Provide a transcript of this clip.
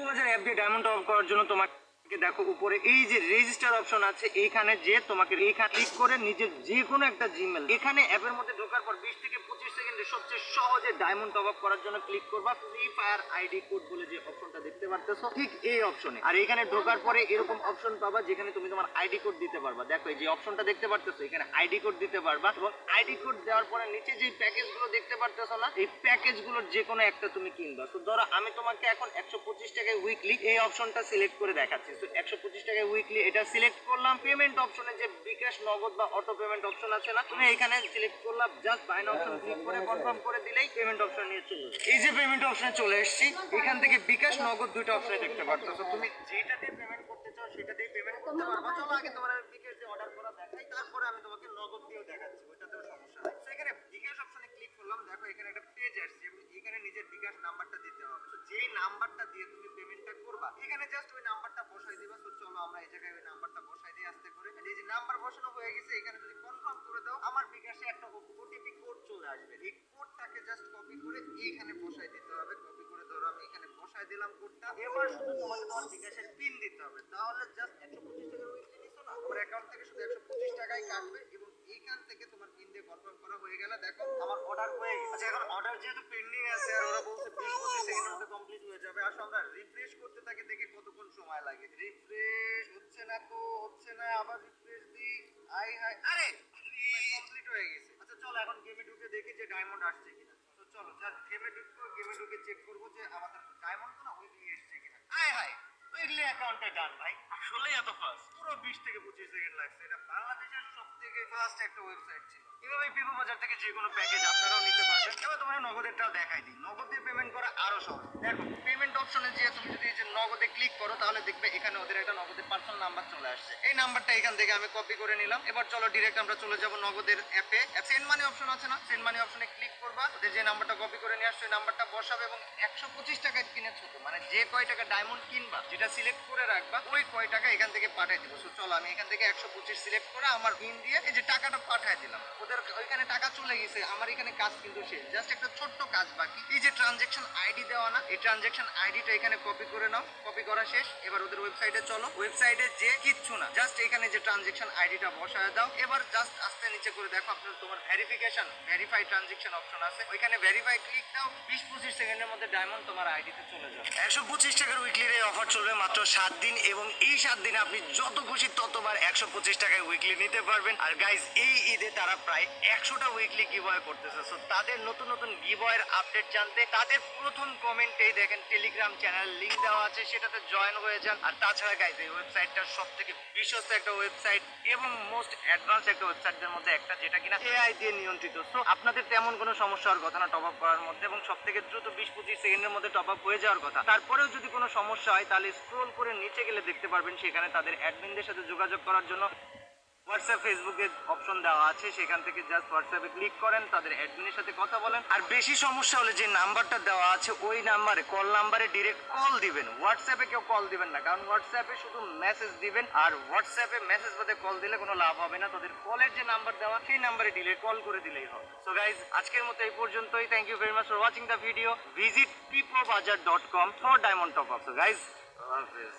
হাজার diamond off করার জন্য তোমাকে দেখো উপরে এই যে রেজিস্টার অপশন আছে, এইখানে যে তোমাকে এইখানে ক্লিক করে নিজের যে কোনো একটা জিমেল এখানে অ্যাপের মধ্যে ঢোকার পর বিশ থেকে পঁচিশ সবচেয়ে সহজে ডায়মন্ড টপ আপ করার জন্য ক্লিক করবা ফ্রি ফায়ার আইডি কোড বলে যে অপশনটা দেখতে পারতেছো, ঠিক এই অপশনে আর এখানে ঢোকার পরে এরকম অপশন পাবা যেখানে তুমি তোমার আইডি কোড দিতে পারবা। দেখো, এই যে অপশনটা দেখতে পারতেছো, এখানে আইডি কোড দিতে পারবা এবং আইডি কোড দেওয়ার পরে নিচে যে প্যাকেজগুলো দেখতে পারতেছো না, এই প্যাকেজগুলোর যে কোনো একটা তুমি কিনবা। তো ধরো, আমি তোমাকে এখন একশো পঁচিশ টাকায় উইকলি এই অপশনটা সিলেক্ট করে দেখাচ্ছি। তো একশো পঁচিশ টাকায় উইকলি এটা সিলেক্ট করলাম পেমেন্ট অপশনে যে বিকাশ, নগদ বা অটো পেমেন্ট অপশন আছে না, তুমি এখানে সিলেক্ট করলাম জাস্ট বাইন অপশন ক্লিক করে কনফার্ম করে দিলেই পেমেন্ট অপশন নিয়ে চলে এই যে পেমেন্ট অপশনে চলে এসেছি এখান থেকে বিকাশ নগদ দুইটা অপশনে দেখতে পারতেছো তুমি যেটা দিয়ে পেমেন্ট করতে চাও সেটা দিয়ে পেমেন্ট করতে পারবা চলো আগে তোমার বিকাশ দিয়ে অর্ডার করা দেখাই তারপরে আমি তোমাকে নগদ দিয়েও দেখাচ্ছি ওইটাতেও সমস্যা নাই। তো এখানে বিকাশ অপশনে ক্লিক করলাম দেখো এখানে একটা পেজ আসছে এবং এখানে নিজের বিকাশ নাম্বারটা দিতে হবে। তো যেই নাম্বারটা দিয়ে তুমি পেমেন্টটা করবা এখানে জাস্ট ওই নাম্বারটা বসাই দিবা। তো চলো আমরা এই জায়গায় ওই নাম্বারটা বসাই দিই আস্তে করে আর এই যে নাম্বার বসানো হয়ে গেছে এখানে যদি কনফার্ম করে দাও আমার বিকাশে একটা ওটিপি কোড চলে আসবে এই কোডটাকে জাস্ট করে বসাই দিতে হবে কপি করে ধরো আমি এখানে বসাই দিলাম কোডটা এবার শুধু তোমাকে তোমার বিকাশের পিন দিতে হবে তাহলে জাস্ট একশো পঁচিশ টাকার উইকলি নিছো না? তোমার অ্যাকাউন্ট থেকে শুধু একশো পঁচিশ টাকাই কাটবে এবং এইখান থেকে তোমার পিন দিয়ে কনফার্ম করা হয়ে গেলে দেখো আমার অর্ডার হয়ে গেছে। আচ্ছা এখন অর্ডার যেহেতু পেন্ডিং আছে আর ওরা বলছে বিশ পঁচিশ সেকেন্ডের মধ্যে কমপ্লিট হয়ে যাবে। আসলে আমরা রিফ্রেশ করতে থাকি দেখি কতক্ষণ সময় লাগে। রিফ্রেশ হচ্ছে না তো হচ্ছে না আবার রিফ্রেশ দিই। আই হাই আরে কমপ্লিট হয়ে গেছে। আচ্ছা চলো এখন গেমে ঢুকে দেখি যে ডায়মন্ড আসছে তো চলো জাস্ট গেমে ঢুকবো গেমে ঢুকে চেক করব যে আমাদের ডায়মন্ড তো না উইকলি এসছে কিনা। আয় অ্যাকাউন্টে ডান ভাই। আসলেই এত ফাস্ট পুরো বিশ থেকে পঁচিশ সেকেন্ড লাগছে। এটা বাংলাদেশের সব থেকে মানি অপশন ক্লিক করবা। ওদের যে নাম্বারটা কপি করে নিয়ে আসছো নাম্বারটা বসাবে এবং একশো পঁচিশ টাকায় কিনেছো তো? মানে যে কয় টাকা ডায়মন্ড কিনবা, যেটা সিলেক্ট করে রাখবা, ওই কয় টাকা এখান থেকে পাঠিয়ে দিবো। চলো আমি এখান থেকে একশো পঁচিশ সিলেক্ট করে আমার পিন দিয়ে এই যে টাকাটা পাঠিয়ে দিলাম। ওদের ওইখানে টাকা চলে গেছে, আমার এখানে কাজ কিন্তু শেষ। জাস্ট একটা ছোট্ট কাজ বাকি। এই যে ট্রানজেকশন আইডি দেওয়া না, এই ট্রানজেকশন আইডিটা এখানে কপি করে নাও। কপি করা শেষ। এবার ওদের ওয়েবসাইটে চলো। ওয়েবসাইটে যে কিচ্ছু না জাস্ট এখানে যে ট্রানজেকশন আইডিটা বসায় দাও। এবার জাস্ট আস্তে নিচে করে দেখো আপনার তোমার ভেরিফিকেশন ভেরিফাই ট্রানজেকশন অপশন আছে। ওইখানে ভেরিফাই ক্লিক দাও। বিশ পঁচিশ সেকেন্ডের মধ্যে ডায়মন্ড তোমার আইডিতে চলে যাবে। একশো পঁচিশ টাকার উইকলির এই অফার চলবে মাত্র সাত দিন এবং এই সাত দিনে আপনি যত খুশি ততবার একশো পঁচিশ টাকায় উইকলি নিতে পারবেন। আর গাইজ এই ঈদে তারা প্রায় একশোটা উইকলি গিভওয়ে করতেছে। সো তাদের নতুন নতুন গিভওয়ের আপডেট জানতে তাদের প্রথম কমেন্টেই দেখেন টেলিগ্রাম চ্যানেল লিংক দেওয়া আছে, সেটাতে জয়েন হয়ে যান। আর তাছাড়া গাইজ এই ওয়েবসাইটটা সব থেকে বিশ্বস্ত একটা ওয়েবসাইট এবং মোস্ট অ্যাডভান্স একটা ওয়েবসাইটের মধ্যে একটা, যেটা কিনা এআই দিয়ে নিয়ন্ত্রিত। সো আপনাদের তেমন কোনো সমস্যা হওয়ার কথা না টপ আপ করার মধ্যে এবং সব থেকে দ্রুত বিশ পঁচিশ সেকেন্ডের মধ্যে টপ আপ হয়ে যাওয়ার কথা। তারপরেও যদি কোনো সমস্যা হয় তাহলে স্ক্রোল করে নিচে গেলে দেখতে পারবেন, সেখানে তাদের অ্যাডমিনদের সাথে যোগাযোগ করার জন্য হোয়াটসঅ্যাপ ফেসবুকে অপশন দেওয়া আছে। সেখান থেকে জাস্ট হোয়াটসঅ্যাপে ক্লিক করেন, তাদের অ্যাডমিনের সাথে কথা বলেন। আর বেশি সমস্যা হলে যে নাম্বারটা দেওয়া আছে, ওই নাম্বারে কল নাম্বারে ডিরেক্ট কল দিবেন। হোয়াটসঅ্যাপে কেউ কল দিবেন না, কারণ হোয়াটসঅ্যাপে শুধু মেসেজ দিবেন। আর হোয়াটসঅ্যাপে মেসেজ বাদে কল দিলে কোনো লাভ হবে না। তাদের কলের যে নাম্বার দেওয়া, সেই নাম্বারে ডিলে কল করে দিলেই হবে। সো গাইজ আজকের মতো এই পর্যন্তই। Thank you very much for watching the video visit Pipo Bazar dot com for diamond top up so guys হাফেজ।